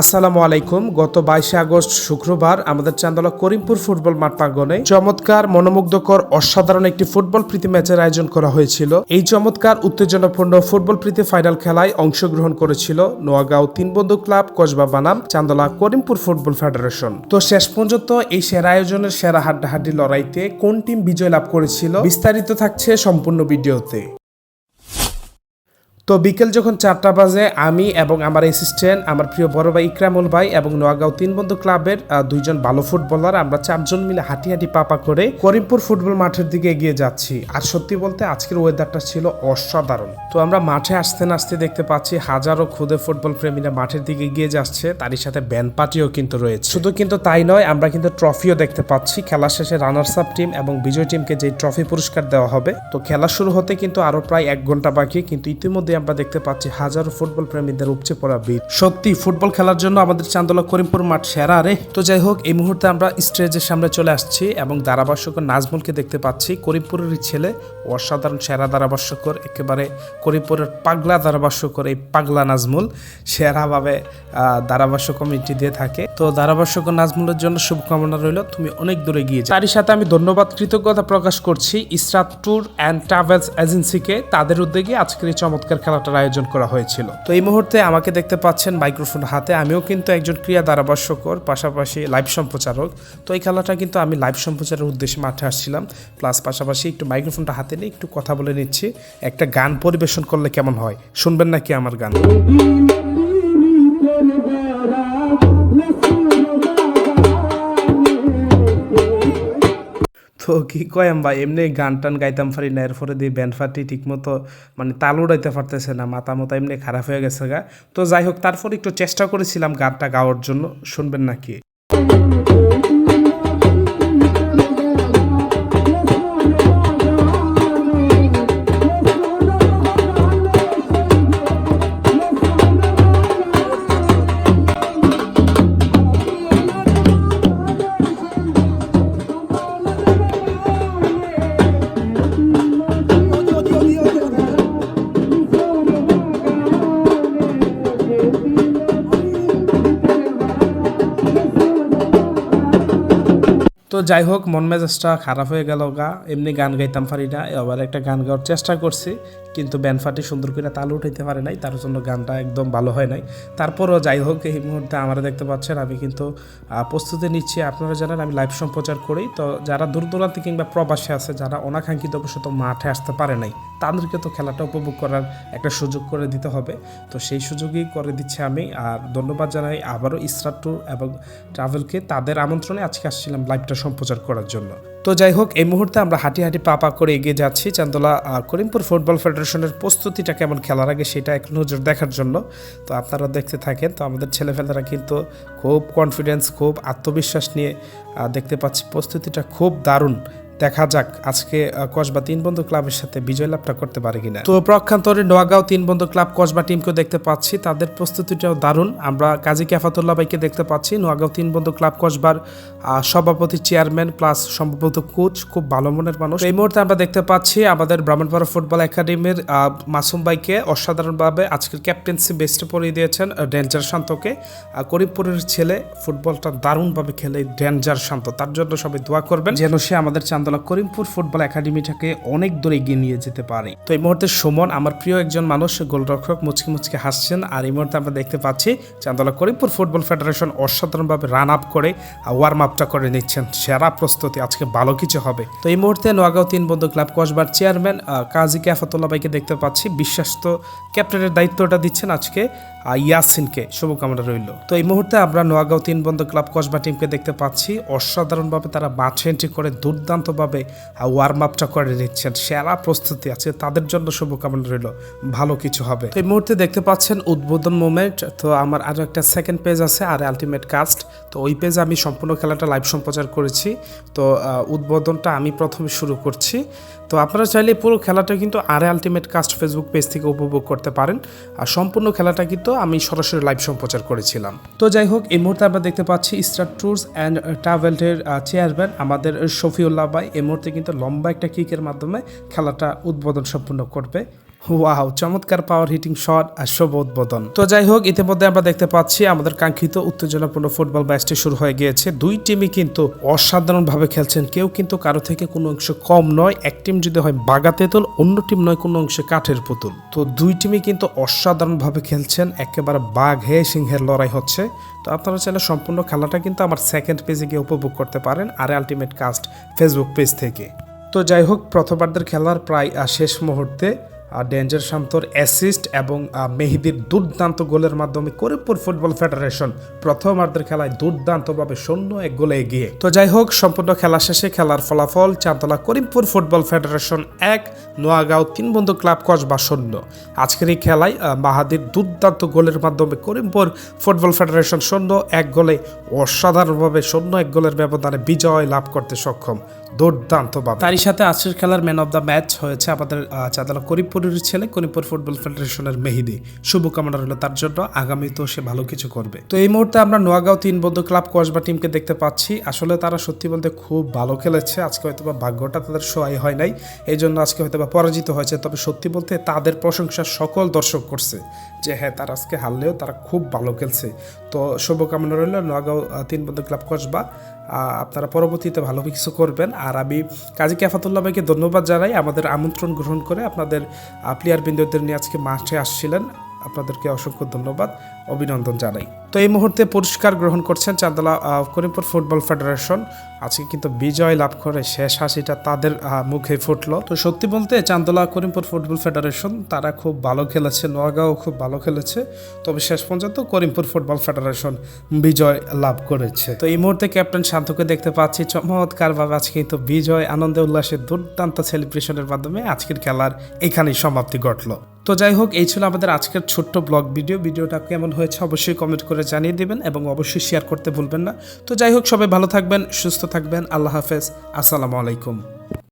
আসসালামু আলাইকুম। গত বাইশে আগস্ট শুক্রবার আমাদের চান্দলা করিমপুর ফুটবল মাঠ প্রাঙ্গনে চমৎকার, মনোমুগ্ধকর, অসাধারণ একটি ফুটবল প্রীতি ম্যাচের আয়োজন করা হয়েছিল। এই চমৎকার, উত্তেজনাপূর্ণ ফুটবল প্রীতি ফাইনাল খেলায় অংশগ্রহণ করেছিল নোয়াগাঁও তিন বন্ধু ক্লাব, কসবা বানাম, চান্দলা করিমপুর ফুটবল ফেডারেশন। তো শেষ পর্যন্ত এই সেরা আয়োজনের সেরা হাড্ডাহাড্ডি লড়াইতে কোন টিম বিজয় লাভ করেছিল বিস্তারিত থাকছে সম্পূর্ণ ভিডিওতে। তো বিকেল যখন চারটা বাজে, আমি এবং আমার অ্যাসিস্ট্যান্ট আমার প্রিয় বড় ভাই ইকরামুল ভাই এবং নোয়াগাঁও তিন বন্ধু ক্লাবের দুইজন ভালো ফুটবলার, আমরা চারজন মিলে হাঁটি হাঁটি পাপা করে করিমপুর ফুটবল মাঠের দিকে এগিয়ে যাচ্ছি। আর সত্যি বলতে আজকের ওয়েদারটা ছিল অসাধারণ। তো আমরা মাঠে আসতে না আসতে দেখতে পাচ্ছি হাজারো খুদে ফুটবল প্রেমীরা মাঠের দিকে এগিয়ে যাচ্ছে, তারই সাথে ব্যান্ড পার্টিও কিন্তু রয়েছে। শুধু কিন্তু তাই নয়, আমরা কিন্তু ট্রফিও দেখতে পাচ্ছি। খেলা শেষে রানার্স আপ টিম এবং বিজয় টিমকে যে ট্রফি পুরস্কার দেওয়া হবে, তো খেলা শুরু হতে কিন্তু আরও প্রায় এক ঘণ্টা বাকি, কিন্তু ইতিমধ্যে আমরা দেখতে পাচ্ছি হাজারো ফুটবল প্রেমীদের উপচে পড়া ভিড়। সত্যি, ফুটবল খেলার জন্য আমাদের চান্দলা করিমপুর মাঠ সেরা রে। তো যাই হোক, এই মুহূর্তে আমরা স্টেজের সামনে চলে আসছি এবং ধারাভাষ্যকর নাজমুলকে দেখতে পাচ্ছি। করিমপুরেরই ছেলে, অসাধারণ সেরা ধারাভাষ্যকর, একেবারে করিমপুরের পাগলা ধারাভাষ্যকর এই পাগলা নাজমুল। সেরাভাবে ধারাভাষ্য কমিটি দিয়ে থাকে। তো ধারাভাষ্যকর নাজমুলের জন্য শুভকামনা রইল। তুমি অনেক দূরে গিয়ে যাও। তারই সাথে আমি ধন্যবাদ, কৃতজ্ঞতা প্রকাশ করছি ইসরাত ট্যুর অ্যান্ড ট্রাভেলস এজেন্সিকে। তাদের উদ্যোগে আজকের এই চমৎকার খেলাটার আয়োজন করা হয়েছিল। তো এই মুহূর্তে আমাকে দেখতে পাচ্ছেন মাইক্রোফোন হাতে। আমিও কিন্তু একজন ক্রিয়া ধারাভাষ্যকর, পাশাপাশি লাইভ সম্প্রচারক। তো এই খেলাটা কিন্তু আমি লাইভ সম্প্রচারের উদ্দেশ্যে মাঠে আসছিলাম। প্লাস পাশাপাশি একটু মাইক্রোফোনটা হাতে নিয়ে একটু কথা বলে নিচ্ছি। একটা গান পরিবেশন করলে কেমন হয়? শুনবেন নাকি আমার গান? তো কি কয়াম ভাই এমনি গান টান গাইতাম পারি না, এরপরে দিয়ে ব্যান্ড ফাটি ঠিক মতো মানে তাল উড়াইতে পারতেছে না মাথা মতো এমনি খারাপ হয়ে গেছে গা। তো যাই হোক, তারপর একটু চেষ্টা করেছিলাম গানটা গাওয়ার জন্য, শুনবেন নাকি? যাই হোক, মন মেজাজটা খারাপ হয়ে গেল গা। এমনি গান গাইতাম পারি না এবার একটা গান গাওয়ার চেষ্টা করছি। কিন্তু ব্যান্ড ফাটি সুন্দর করে তাল উঠাইতে পারে নাই, তার জন্য গানটা একদম ভালো হয় নাই। তারপরও যাই হোক, এই মুহূর্তে আমরা দেখতে পাচ্ছেন, আমি কিন্তু প্রস্তুতি নিচ্ছি। আপনারা জানেন, আমি লাইভ সম্প্রচার করি। তো যারা দূর দূরান্তে কিংবা প্রবাসে আছে, যারা অনাকাঙ্ক্ষিত অবশ্য মাঠে আসতে পারে নাই, তাদেরকে তো খেলাটা উপভোগ করার একটা সুযোগ করে দিতে হবে। তো সেই সুযোগই করে দিচ্ছি আমি। আর ধন্যবাদ জানাই আবারও ইসরাত ট্যুর এবং ট্রাভেলকে তাদের আমন্ত্রণে আজকে আসছিলাম লাইভটা সম্প্রচার করার জন্য। তো যাই হোক, এই মুহূর্তে আমরা হাঁটি হাঁটি পা পা করে এগিয়ে যাচ্ছি। চান্দোলা করিমপুর ফুটবল ফেডারেশনের প্রস্তুতিটা কেমন খেলার আগে সেটা এক নজর দেখার জন্য। তো আপনারা দেখতে থাকেন, তো আমাদের ছেলেফেলেরা কিন্তু খুব কনফিডেন্স খুব আত্মবিশ্বাস নিয়ে দেখতে পাচ্ছি প্রস্তুতিটা খুব দারুণ। দেখা যাক আজকে কসবা তিন বন্ধু ক্লাবের সাথে বিজয় লাভটা করতে পারে কিনা। তো প্রক্ষান্তরে নোয়াগাঁও তিন বন্ধু ক্লাব কসবা টিমকেও দেখতে পাচ্ছি। তাদের প্রস্তুতিটাও দারুণ। আমরা কাজী ক্যাফাতুল্লাহ ভাইকে দেখতে পাচ্ছি। নোয়াগাঁও তিন বন্ধু ক্লাব কসবার সভাপতি চেয়ারম্যান প্লাস সম্ভবত কোচ, খুব ভালো মনের মানুষ। এই মুহূর্তে আমরা দেখতে পাচ্ছি আমাদের ব্রাহ্মণপাড়া ফুটবল একাডেমির মাসুম ভাইকে অসাধারণভাবে আজকের ক্যাপ্টেন্সি বেস্টে পরিয়ে দিয়েছেন ডেঞ্জার শান্তকে। করিমপুরের ছেলে ফুটবলটা দারুণভাবে খেলে ডেঞ্জার শান্ত। তার জন্য সবাই দোয়া করবেন। যেন সে আমাদের চান্দলা করিমপুর ফুটবল একাডেমিটাকে অনেক দূর এগিয়ে নিয়ে যেতে পারে। তো এই মুহূর্তে সুমন, আমার প্রিয় একজন মানুষ, গোলরক্ষক, মুচকি মুচকি হাসছেন। আর এই মুহূর্তে আমরা দেখতে পাচ্ছি চান্দলা করিমপুর ফুটবল ফেডারেশন অসাধারণভাবে রান আপ করে ওয়ার্ম আপটা করে নিচ্ছেন। সেরা প্রস্তুতি, আজকে ভালো কিছু হবে। তো এই মুহূর্তে নোয়াগাঁও তিন বন্ধু ক্লাব কসবার চেয়ারম্যান কাজী ক্যাফাতুল্লাহ ভাইকে দেখতে পাচ্ছি। বিশ্বস্ত ক্যাপ্টেনের দায়িত্বটা দিচ্ছেন আজকে। ইয়াসিনকে শুভকামনা রইল। তো এই মুহূর্তে আমরা নোয়াগাঁও তিন বন্ধু ক্লাব কসবা টিমকে দেখতে পাচ্ছি। অসাধারণভাবে তারা মাঠে এন্ট্রি করে, দুর্দান্তভাবে ওয়ার্ম আপটা করে নিচ্ছেন। সেরা প্রস্তুতি আছে, তাদের জন্য শুভকামনা রইল। ভালো কিছু হবে। তো এই মুহূর্তে দেখতে পাচ্ছেন উদ্বোধন মোমেন্ট তো আমার আরও একটা সেকেন্ড পেজ আছে, আর আলটিমেট কাস্ট তো ওই পেজে আমি সম্পূর্ণ খেলাটা লাইভ সম্প্রচার করেছি। তো উদ্বোধনটা আমি প্রথমে শুরু করছি। তো আপনারা চাইলে পুরো খেলাটা কিন্তু আরে আলটিমেট কাস্ট ফেসবুক পেজ থেকে উপভোগ করতে পারেন। আর সম্পূর্ণ খেলাটা কিন্তু আমি সরাসরি লাইভ সম্প্রচার করেছিলাম। তো যাই হোক, এই মুহূর্তে আমরা দেখতে পাচ্ছি স্টার ট্যুরস অ্যান্ড ট্রাভেলের চেয়ারম্যান আমাদের শফিউল্লাহ ভাই। এই মুহূর্তে কিন্তু লম্বা একটা কিকের মাধ্যমে খেলাটা উদ্বোধন সম্পূর্ণ করবে। ওয়াও চমৎকার পাওয়ার হিটিং শট আর শুভোদ্বোধন তো যাই হোক ইতিমধ্যে আমরা দেখতে পাচ্ছি আমাদের কাঙ্ক্ষিত উত্তেজনাপূর্ণ ফুটবল ম্যাচটি শুরু হয়ে গিয়েছে। দুই টিমই কিন্তু অসাধারণভাবে খেলছেন। কেউ কিন্তু কারও থেকে কোনো অংশ কম নয়। এক টিম যদি হয় বাগা তেঁতুল, অন্য টিম নয় কোনো অংশে কাঠের পুতুল। তো দুই টিমই কিন্তু অসাধারণভাবে খেলছেন। একেবারে বাঘ হে সিংহের লড়াই হচ্ছে। তো আপনারা চাইলে সম্পূর্ণ খেলাটা কিন্তু আমার সেকেন্ড পেজে গিয়ে উপভোগ করতে পারেন আর আলটিমেট কাস্ট ফেসবুক পেজ থেকে। তো যাই হোক প্রথমার্ধের খেলার প্রায় শেষ মুহূর্তে ডেঞ্জার শান্তর অ্যাসিস্ট এবং মেহেদির দুর্দান্ত গোলের মাধ্যমে করিমপুর ফুটবল ফেডারেশন প্রথমার্ধের খেলায় দুর্দান্তভাবে শূন্য এক গোলে এগিয়ে। তো যাই হোক সম্পূর্ণ খেলা শেষে খেলার ফলাফল চাঁদতলা করিমপুর ফুটবল ফেডারেশন এক নোয়াগাঁও তিন বন্ধু ক্লাব কসবা শূন্য। আজকের এই খেলায় মাহাদির দুর্দান্ত গোলের মাধ্যমে করিমপুর ফুটবল ফেডারেশন শূন্য এক গোলে অসাধারণভাবে শূন্য এক গোলের ব্যবধানে বিজয় লাভ করতে সক্ষম। দুর্দান্তভাবে। তারই সাথে আজকের খেলার ম্যান অফ দ্য ম্যাচ হয়েছে আমাদের আহ, চাঁদলা করিমপুরের ছেলে কনিপুর ফুটবল ফেডারেশনের মেহিদি। শুভকামনা রইল তার জন্য। আগামী তো সে ভালো কিছু করবে। তো এই মুহূর্তে আমরা নোয়াগাঁও তিন বন্ধু ক্লাব কসবা টিমকে দেখতে পাচ্ছি। আসলে তারা সত্যি বলতে খুব ভালো খেলেছে। আজকে হয়তো বা ভাগ্যটা তাদের সহায় হয় নাই। এই জন্য আজকে হয়তো বা পরাজিত হয়েছে। তবে সত্যি বলতে তাদের প্রশংসা সকল দর্শক করছে। যে হ্যাঁ তারা আজকে হারলেও তারা খুব ভালো খেলছে। তো শুভকামনা রইল, নগাঁও তিন বন্ধু ক্লাব কসবা। আপনারা পরবর্তীতে ভালো কিছু করবেন। আর আমি কাজী ক্যাফাতুল্লাহ ভাইকে ধন্যবাদ জানাই, আমাদের আমন্ত্রণ গ্রহণ করে আপনাদের প্লেয়ার বিন্দুদের নিয়ে আজকে মাঠে আসছিলেন। আপনাদেরকে অসংখ্য ধন্যবাদ। অভিনন্দন জানাই। তো এই মুহূর্তে পুরস্কার গ্রহণ করছেন চান্দলা করিমপুর ফুটবল ফেডারেশন। আজকে কিন্তু বিজয় লাভ করে শেষ হাসিটা তাদের মুখে ফুটলো। তো সত্যি বলতে চান্দলা করিমপুর ফুটবল ফেডারেশন, তারা খুব ভালো খেলেছে নোয়াগাঁও খুব ভালো খেলেছে। তবে শেষ পর্যন্ত করিমপুর ফুটবল ফেডারেশন বিজয় লাভ করেছে। তো এই মুহূর্তে ক্যাপ্টেন শান্তকে দেখতে পাচ্ছি। চমৎকারভাবে আজকে কিন্তু বিজয়, আনন্দে উল্লাসের দুর্দান্ত সেলিব্রেশনের মাধ্যমে আজকের খেলার এখানেই সমাপ্তি ঘটলো। তো যাই হোক, এই ছিল আমাদের আজকের ছোট্ট ব্লগ ভিডিও। ভিডিওটা কেমন হয়েছে, অবশ্যই কমেন্ট করে জানিয়ে দেবেন এবং অবশ্যই শেয়ার করতে ভুলবেন না। তো যাই হোক, সবাই ভালো থাকবেন, সুস্থ থাকবেন, আল্লাহ হাফেজ, আসসালামু আলাইকুম।